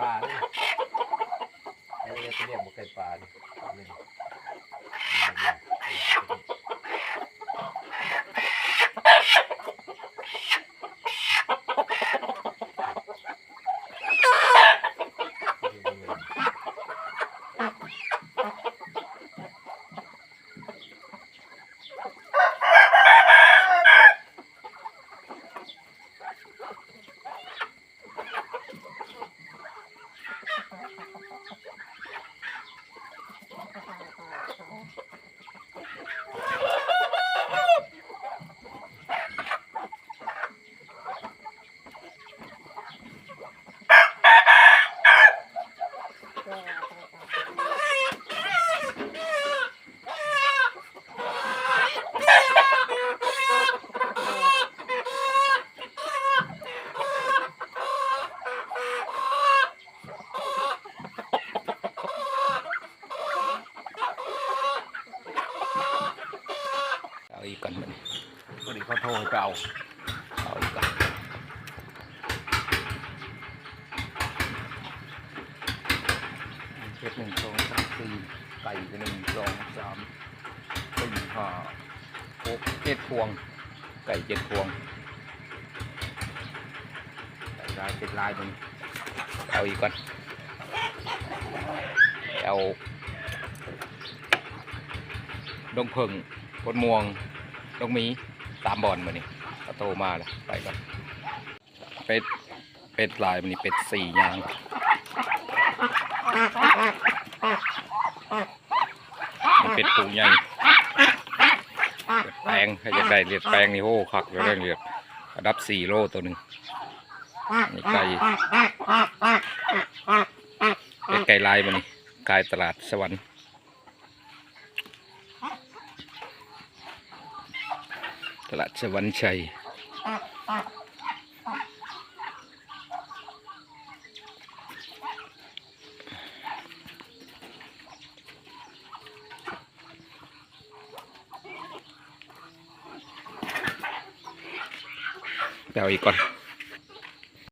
ปลาเนี่ยเราจะเรียกหมกไก่ปลาเนี่ย อาอีกก่อนมันวันนี้เขาโทรให้ไปเอาเอาอีกก่อนเจ็ดหนึ่งสองสามสี่ไก่ก็หนึ่งสองสามสี่ห้าหกเจ็ดพวง ไก่เจ็ดพวงไก่ลายเจ็ดลายมันเอาอีกก่อนเอาดงเพิงพดม่วง ดงหมีสามบอลมานี่ก็โตมาแล้วไปก่อนเป็ดเป็ดลายมันนี่เป็ดสี่ยางมันเป็ดปูใหญ่แปลงใครจะได้เลียดแปลงนี่โอ้คักเลยเรื่องเลียดระดับสี่โลตัวหนึ่งนี่ไก่เป็ดไก่ลายมันนี่ขายตลาดสวรรค์ ตลาดสวรรค์ชัยไปเอาอีกก่อน